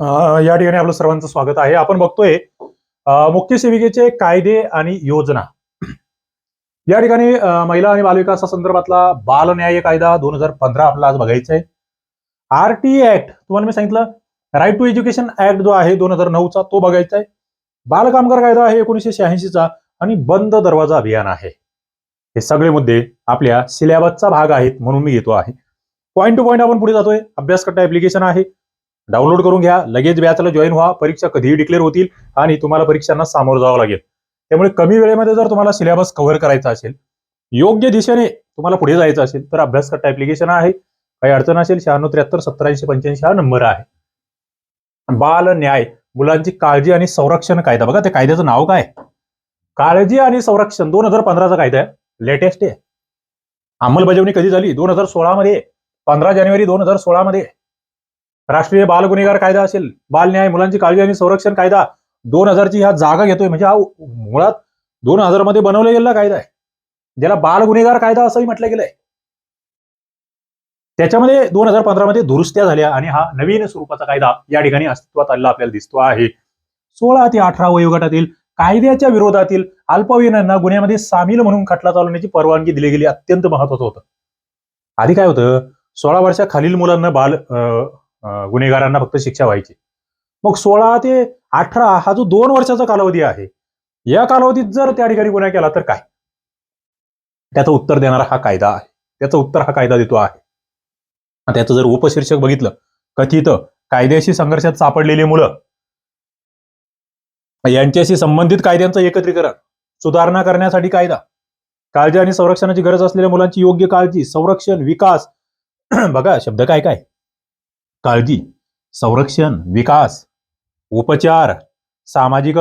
या ठिकाणी आपलं सर्वांचं स्वागत आहे. आपण बघतोय मुख्य सेविकेचे कायदे आणि योजना. या ठिकाणी महिला आणि बालविकासासंदर्भातला बाल न्याय कायदा दोन हजार पंधरा आपल्याला आज बघायचा आहे. आर टी ऍक्ट तुम्हाला मी सांगितलं राईट टू एज्युकेशन ऍक्ट जो आहे दोन हजार नऊचा तो बघायचा आहे. बाल कामगार कायदा आहे एकोणीसशे शहाऐंशीचा आणि बंद दरवाजा अभियान आहे. हे सगळे मुद्दे आपल्या सिलेबसचा भाग आहेत म्हणून मी घेतो आहे. पॉईंट टू पॉईंट आपण पुढे जातोय. अभ्यासकर्ता ऍप्लिकेशन आहे. डाउनलोड करून घ्या लगेच बॅचला जॉईन व्हा परीक्षा कधीही डिक्लेअर होतील आणि तुम्हाला परीक्षांना सामोरं जावं लागेल. त्यामुळे कमी वेळेमध्ये जर तुम्हाला सिलेबस कव्हर करायचा असेल योग्य दिशेने तुम्हाला पुढे जायचं असेल तर अभ्यास करता ऍप्लिकेशन आहे. काही अडचण असेल शहाण्णव त्र्याहत्तर सत्तरऐंशी पंच्याऐंशी हा नंबर आहे. बाल न्याय मुलांची काळजी आणि संरक्षण कायदा. बघा त्या कायद्याचं नाव काय? काळजी आणि संरक्षण दोन हजार पंधराचा कायदा आहे. लेटेस्ट आहे. अंमलबजावणी कधी झाली? दोन हजार सोळामध्ये. पंधरा जानेवारी दोन हजार सोळामध्ये. राष्ट्रीय बाल गुन्हेगार कायदा असेल बाल न्याय मुलांची काळजी आणि संरक्षण कायदा दोन हजारची ह्या जागा घेतोय. म्हणजे हा मुळात दोन हजारमध्ये बनवला गेलेला कायदा आहे. ज्याला बाल गुन्हेगार कायदा असंही म्हटलं गेलंय. त्याच्यामध्ये दोन हजार पंधरा मध्ये दुरुस्त्या झाल्या आणि हा नवीन स्वरूपाचा कायदा या ठिकाणी अस्तित्वात आलेला आपल्याला दिसतो आहे. सोळा ते अठरा वयोगटातील कायद्याच्या विरोधातील अल्पवयीनांना गुन्ह्यामध्ये सामील म्हणून खटला चालवण्याची परवानगी दिली गेली अत्यंत महत्वाचं होतं. आधी काय होतं? सोळा वर्षाखालील मुलांना बाल अं, गुन्हेगारांना फक्त शिक्षा व्हायची. मग सोळा ते अठरा हा जो दोन वर्षाचा कालावधी आहे या कालावधीत जर त्या ठिकाणी गुन्हा केला तर काय? त्याचं उत्तर देणारा हा कायदा आहे. त्याचं उत्तर हा कायदा देतो आहे. त्याचं जर उपशीर्षक बघितलं कथित कायद्याशी संघर्षात सापडलेली मुलं यांच्याशी संबंधित कायद्यांचं एकत्रीकरण सुधारणा करण्यासाठी कायदा काळजी आणि संरक्षणाची गरज असलेल्या मुलांची योग्य काळजी संरक्षण विकास बघा शब्द काय काय? काळजी संरक्षण विकास उपचार सामाजिक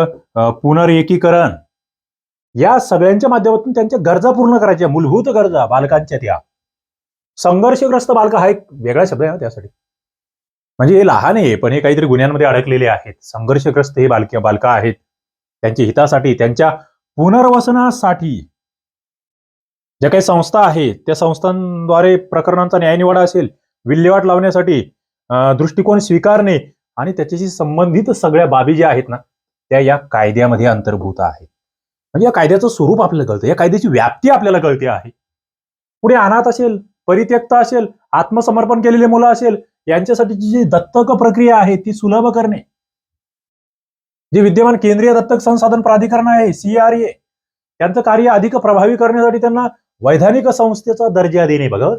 पुनर्एकीकरण या सगळ्यांच्या माध्यमातून त्यांच्या गरजा पूर्ण करायच्या. मूलभूत गरजा बालकांच्या त्या. संघर्षग्रस्त बालक हा एक वेगळा शब्द आहे त्यासाठी. म्हणजे हे लहान आहे पण हे काहीतरी गुन्ह्यांमध्ये अडकलेले आहेत. संघर्षग्रस्त हे बालक बालक आहेत. त्यांच्या हितासाठी त्यांच्या पुनर्वसनासाठी ज्या काही संस्था आहेत त्या संस्थांद्वारे प्रकरणांचा न्यायनिवाडा असेल विल्हेवाट लावण्यासाठी दृष्टिकोन स्वीकारणे आणि त्याच्याशी संबंधित सगळ्या बाबी ज्या आहेत ना त्या या कायद्यामध्ये अंतर्भूत आहेत. म्हणजे या कायद्याचं स्वरूप आपल्याला कळतं या कायद्याची व्याप्ती आपल्याला कळते आहे. पुढे अनाथ असेल परित्यक्त असेल आत्मसमर्पण केलेले मुलं असेल यांच्यासाठीची जी दत्तक प्रक्रिया आहे ती सुलभ करणे. जे विद्यमान केंद्रीय दत्तक संसाधन प्राधिकरण आहे सीआरए त्यांचं कार्य अधिक प्रभावी करण्यासाठी त्यांना वैधानिक संस्थेचा दर्जा देणे बघा.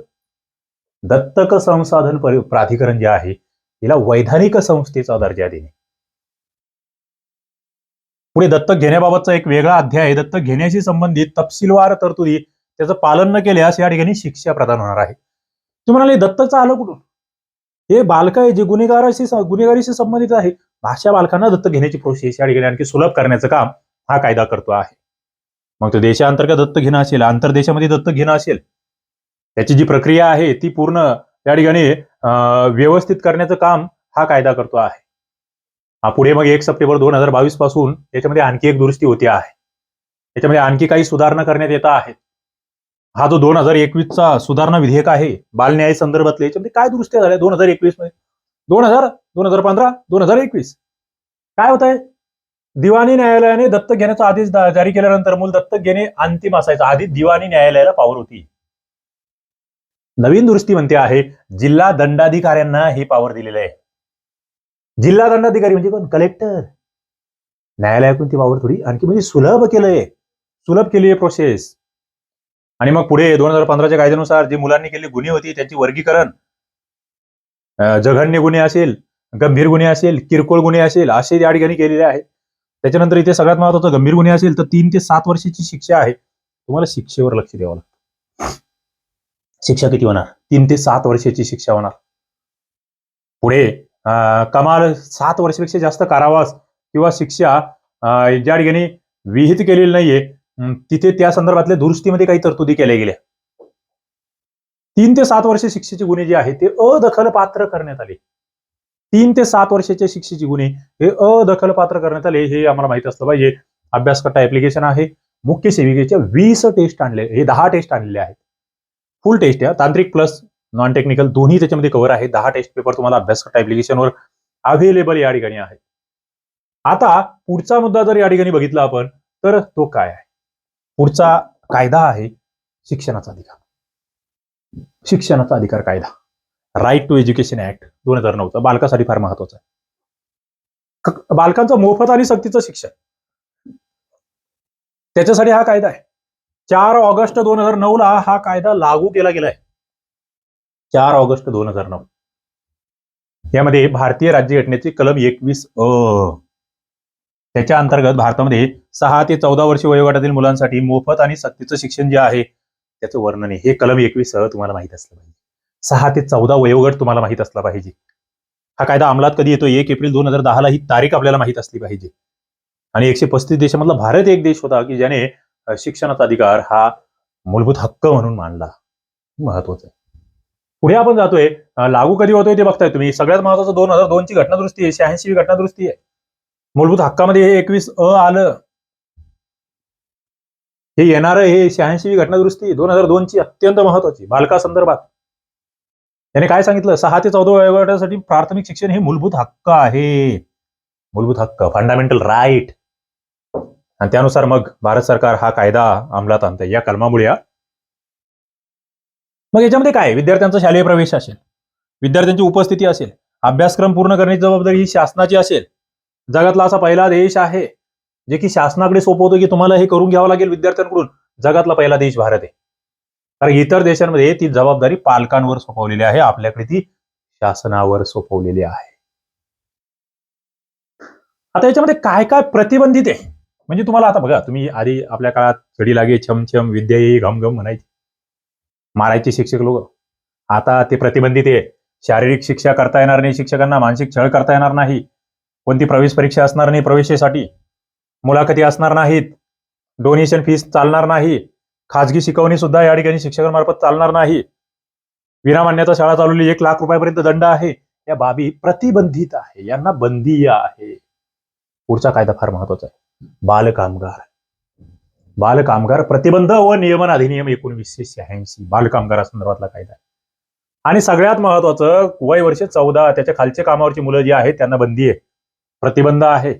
दत्तक संसाधन परि- प्राधिकरण जे आहे तिला वैधानिक संस्थेचा दर्जा देणे. पुढे दत्तक घेण्याबाबतचा एक वेगळा अध्याय आहे. दत्तक घेण्याशी संबंधित तपशीलवार तरतुदी त्याचं पालन न केल्यास या ठिकाणी शिक्षा प्रदान होणार आहे. तुम्ही म्हणाले दत्तकचं आलं कुठून? हे बालक आहे जे गुन्हेगाराशी गुन्हेगारीशी संबंधित आहे. भाषा बालकांना दत्तक घेण्याची प्रोसेस या ठिकाणी आणखी सुलभ करण्याचं काम हा कायदा करतो आहे. मग तो देशांतर्गत दत्त घेणं असेल आंतरदेशामध्ये दत्तक घेणं असेल त्याची जी प्रक्रिया आहे ती पूर्ण त्या ठिकाणी व्यवस्थित करण्याचं काम हा कायदा करतो आहे. हा पुढे मग एक सप्टेंबर दोन हजार बावीसपासून याच्यामध्ये आणखी एक दुरुस्ती होती आहे. याच्यामध्ये आणखी काही सुधारणा करण्यात येत आहेत. हा जो दोन हजार एकवीसचा सुधारणा विधेयक आहे बाल न्याय संदर्भातले याच्यामध्ये काय दुरुस्त्या झाल्या दोन हजार एकवीसमध्ये दोन हजार दोन हजार पंधरा दोन हजार एकवीस. काय होत आहे दिवाणी न्यायालयाने दत्तक घेण्याचा आदेश जारी केल्यानंतर मूल दत्तक घेणे अंतिम असायचं. आधी दिवाणी न्यायालयाला पावर होती. नवीन दुरुस्ती म्हणते आहे जिल्हा दंडाधिकाऱ्यांना हे पावर दिलेलं आहे. जिल्हा दंडाधिकारी म्हणजे कोण? कलेक्टर न्यायालयाकडून ती पावर थोडी आणखी म्हणजे सुलभ केलंय. सुलभ केली आहे प्रोसेस आणि मग पुढे दोन हजार पंधराच्या कायद्यानुसार जे मुलांनी केलेली गुन्हे होती त्यांची वर्गीकरण. जघन्य गुन्हे असेल गंभीर गुन्हे असेल किरकोळ गुन्हे असेल असे या ठिकाणी केलेले आहेत. त्याच्यानंतर इथे सगळ्यात महत्वाचं गंभीर गुन्हे असेल तर तीन ते सात वर्षाची शिक्षा आहे. तुम्हाला शिक्षेवर लक्ष द्यावं लागतं. शिक्षा किती होणार? तीन ते सात वर्षाची शिक्षा होणार. पुढे अं, कमाल सात वर्षापेक्षा जास्त कारावास किंवा शिक्षा ज्या ठिकाणी विहित केलेली नाहीये तिथे त्या संदर्भातल्या दुरुस्तीमध्ये काही तरतुदी केल्या गेल्या. तीन ते सात वर्ष शिक्षेचे गुन्हे जे आहेत ते अदखल पात्र करण्यात आले. तीन ते सात वर्षाच्या शिक्षेचे गुन्हे हे अदखल पात्र करण्यात आले हे आम्हाला माहीत असलं पाहिजे. अभ्यासकट्टा ऍप्लिकेशन आहे. मुख्य सेविकेच्या वीस टेस्ट आणले हे दहा टेस्ट आणलेले आहेत. फुल टेस्ट आहे. तांत्रिक प्लस नॉन टेक्निकल दोन्ही त्याच्यामध्ये कव्हर आहे. दहा टेस्ट पेपर तुम्हाला अभ्यास करता ऍप्लिकेशनवर अवेलेबल या ठिकाणी आहे. आता पुढचा मुद्दा जर या ठिकाणी बघितला आपण तर तो काय आहे? पुढचा कायदा आहे शिक्षणाचा अधिकार. शिक्षणाचा अधिकार कायदा. राईट टू एज्युकेशन ऍक्ट दोन हजार नऊचा. बालकासाठी फार महत्त्वाचा आहे. बालकांचं मोफत आणि सक्तीचं शिक्षण. त्याच्यासाठी हा कायदा आहे. चार ऑगस्ट दोन हजार नऊ ला हा कायदा लागू केला गेलाय. चार ऑगस्ट दोन हजार नऊ. यामध्ये भारतीय राज्यघटनेची कलम एकवीस अ. त्याच्या अंतर्गत भारतामध्ये सहा ते चौदा वर्ष वयोगटातील मुलांसाठी मोफत आणि सक्तीचं शिक्षण जे आहे त्याचं वर्णन आहे. हे कलम एकवीस तुम्हाला माहीत असलं पाहिजे. सहा ते चौदा वयोगट तुम्हाला माहीत असला पाहिजे. हा कायदा अंमलात कधी येतो एक एप्रिल दोन हजार दहाला ही तारीख आपल्याला माहीत असली पाहिजे. आणि एकशे पस्तीस देशामधला भारत एक देश होता की ज्याने शिक्षणाचा अधिकार हा मूलभूत हक्क म्हणून मानला. महत्वाचं आहे. पुढे आपण जातोय लागू कधी होतोय ते बघताय तुम्ही. सगळ्यात महत्वाचं दोन हजार दोनची घटनादुरुस्ती आहे शहाऐंशी घटनादुरुस्ती आहे. मूलभूत हक्कामध्ये हे एकवीस अ आलं. हे येणार हे शहाऐंशी घटनादुरुस्ती दोन हजार दोनची अत्यंत महत्वाची बालका संदर्भात. त्याने काय सांगितलं? सहा ते चौदा वयोगटासाठी प्राथमिक शिक्षण हे मूलभूत हक्क आहे. मूलभूत हक्क फंडामेंटल राईट आणि त्यानुसार मग भारत सरकार हा कायदा अंमलात आणतं या कलमामुळे मग याच्यामध्ये काय? विद्यार्थ्यांचा शालेय प्रवेश असेल विद्यार्थ्यांची उपस्थिती असेल अभ्यासक्रम पूर्ण करण्याची जबाबदारी ही शासनाची असेल. जगातला असा पहिला देश आहे जे की शासनाकडे सोपवतो की तुम्हाला हे करून घ्यावं लागेल विद्यार्थ्यांकडून. जगातला पहिला देश भारत आहे. कारण इतर देशांमध्ये ती जबाबदारी पालकांवर सोपवलेली आहे आपल्याकडे ती शासनावर सोपवलेली आहे. आता याच्यामध्ये काय काय प्रतिबंधित आहे? म्हणजे तुम्हाला आता बघा तुम्ही आधी आपल्या काळात छडी लागे छम छम विद्या येई घम घम म्हणायची. मारायचे शिक्षक लोक. आता ते प्रतिबंधित आहे. शारीरिक शिक्षा करता येणार नाही शिक्षकांना मानसिक छळ करता येणार नाही. कोणती प्रवेश परीक्षा असणार नाही प्रवेशासाठी. मुलाखती असणार नाहीत. डोनेशन फीस चालणार नाही. खाजगी शिकवणी सुद्धा या ठिकाणी शिक्षकांमार्फत चालणार नाही. विनामान्यता शाळा चालवली एक लाख रुपयापर्यंत दंड आहे. या बाबी प्रतिबंधित आहे. यांना बंदी आहे. पुढचा कायदा फार महत्त्वाचा आहे. बालकामगार. बालकामगार प्रतिबंध व नियमन अधिनियम एकोणवीसशे शहाऐंशी. बालकामगारासंदर्भातला कायदा आणि सगळ्यात महत्वाचं वय वर्ष चौदा त्याच्या खालच्या कामावरची मुलं जी आहेत त्यांना बंदी आहे. प्रतिबंध आहे.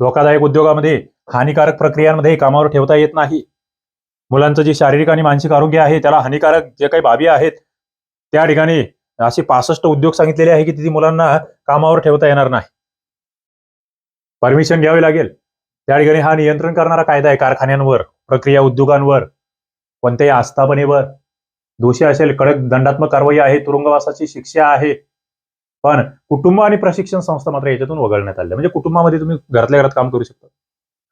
धोकादायक उद्योगामध्ये हानिकारक प्रक्रियांमध्ये कामावर ठेवता येत नाही. मुलांचं जे शारीरिक आणि मानसिक आरोग्य आहे त्याला हानिकारक जे काही बाबी आहेत त्या ठिकाणी असे पासष्ट उद्योग सांगितलेले आहे की तिथे मुलांना कामावर ठेवता येणार नाही. परमिशन घ्यावी लागेल. त्या ठिकाणी हा नियंत्रण करणारा कायदा आहे कारखान्यांवर प्रक्रिया उद्योगांवर कोणत्याही आस्थापनेवर. दोषी असेल कडक दंडात्मक कारवाई आहे तुरुंगवासाची शिक्षा आहे. पण कुटुंब आणि प्रशिक्षण संस्था मात्र याच्यातून वगळण्यात आल्या म्हणजे कुटुंबामध्ये तुम्ही घरातल्या घरात काम करू शकता.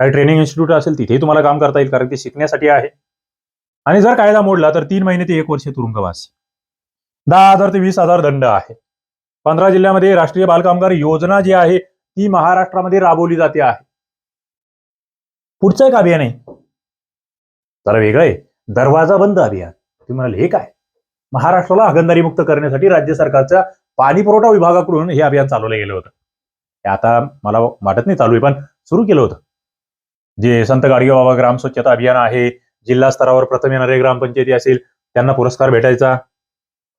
काही ट्रेनिंग इन्स्टिट्यूट असेल तिथेही तुम्हाला काम करता येईल कारण ते शिकण्यासाठी आहे. आणि जर कायदा मोडला तर तीन महिने ते एक वर्ष तुरुंगवास. दहा हजार ते वीस हजार दंड आहे. पंधरा जिल्ह्यामध्ये राष्ट्रीय बालकामगार योजना जी आहे ती महाराष्ट्रामध्ये राबवली जाते आहे. पुढचं एक अभियान आहे. जरा वेगळं आहे. दरवाजा बंद अभियान. तुम्ही म्हणाल हे काय? महाराष्ट्राला हागणदारी मुक्त करण्यासाठी राज्य सरकारच्या पाणी पुरवठा विभागाकडून हे अभियान चालवलं गेलं होतं. हे आता मला वाटत नाही चालू आहे पण सुरू केलं होतं. जे संत गाडगेबाबा ग्राम स्वच्छता अभियान आहे जिल्हा स्तरावर प्रथम येणारे ग्रामपंचायती असेल त्यांना पुरस्कार भेटायचा.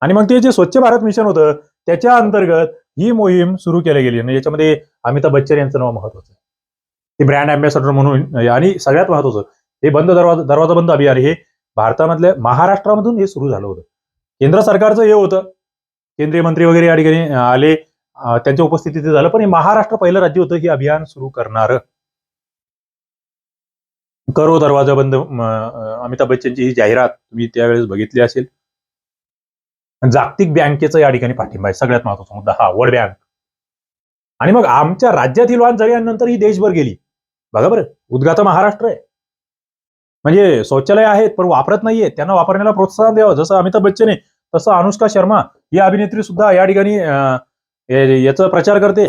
आणि मग ते जे स्वच्छ भारत मिशन होतं त्याच्या अंतर्गत ही मोहीम सुरू केली गेली. याच्यामध्ये अमिताभ बच्चन यांचं नाव महत्वाचं ते ब्रँड अँबॅसेडर म्हणून आणि सगळ्यात महत्वाचं हे बंद दरवाजा दरवाजा बंद अभियान हे भारतामधल्या महाराष्ट्रामधून हे सुरू झालं होतं. केंद्र सरकारचं हे होतं केंद्रीय मंत्री वगैरे या ठिकाणी आले त्यांच्या उपस्थितीत ते झालं पण हे महाराष्ट्र पहिलं राज्य होतं हे अभियान सुरू करणार. करो दरवाजा बंद अमिताभ बच्चनची ही जाहिरात तुम्ही त्यावेळेस बघितली असेल. जागतिक बँकेचा या ठिकाणी पाठिंबा आहे सगळ्यात महत्त्वाचा मुद्दा हा वर्ल्ड बँक आणि मग आमच्या राज्यातील वाहन नंतर ही देशभर गेली. बघा बरं उद्गाता महाराष्ट्र आहे. म्हणजे शौचालय आहेत पण वापरत नाहीये त्यांना वापरण्याला प्रोत्साहन द्यावं. जसं अमिताभ बच्चन आहे तसं अनुष्का शर्मा ही अभिनेत्री सुद्धा या ठिकाणी याचा प्रचार करते.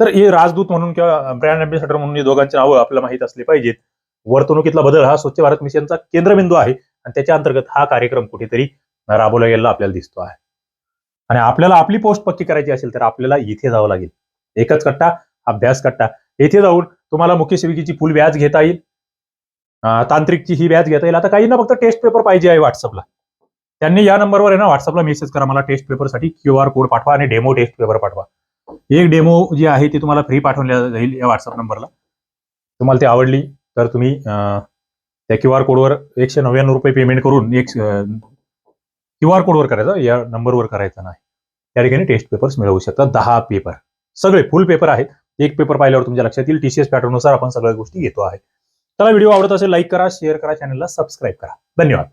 तर हे राजदूत म्हणून किंवा ब्रँड अँबॅसेडर म्हणून दोघांची नावं आपल्याला माहीत असली पाहिजेत. वर्तणुकीतला बदल हा स्वच्छ भारत मिशनचा केंद्रबिंदू आहे आणि त्याच्या अंतर्गत हा कार्यक्रम कुठेतरी राबवला गेलेला आपल्याला दिसतो आहे. आणि आपल्याला आपली पोस्ट पक्की करायची असेल तर आपल्याला इथे जावं लागेल. एकच कट्टा अभ्यास कट्टा. येथे जाऊन तुम्हाला मुख्य सेविकेची फुल व्याज घेता येईल. तांत्रिकची ही व्याज घेता येईल. आता काहींना फक्त टेस्ट पेपर पाहिजे आहे व्हॉट्सअपला. त्यांनी या नंबरवर आहे ना व्हॉट्सअपला मेसेज करा मला टेस्ट पेपरसाठी क्यू आर कोड पाठवा आणि डेमो टेस्ट पेपर पाठवा. एक डेमो जी आहे ती तुम्हाला फ्री पाठवल्या जाईल या व्हॉट्सअप नंबरला. तुम्हाला ती आवडली तर तुम्ही त्या क्यू आर कोडवर एकशे नव्याण्णव रुपये पेमेंट करून एक क्यू आर कोडवर करायचा या नंबरवर करायचा नाही. त्या ठिकाणी टेस्ट पेपर्स मिळवू शकता दहा पेपर. सगळे फुल पेपर आहेत. एक पेपर पाहिल्यावर तुमच्या लक्षात येईल. टीसीएस पॅटर्ननुसार आपण सगळ्या गोष्टी घेतो आहे. चला व्हिडिओ आवडत असेल लाईक करा शेअर करा चॅनलला सबस्क्राईब करा. धन्यवाद.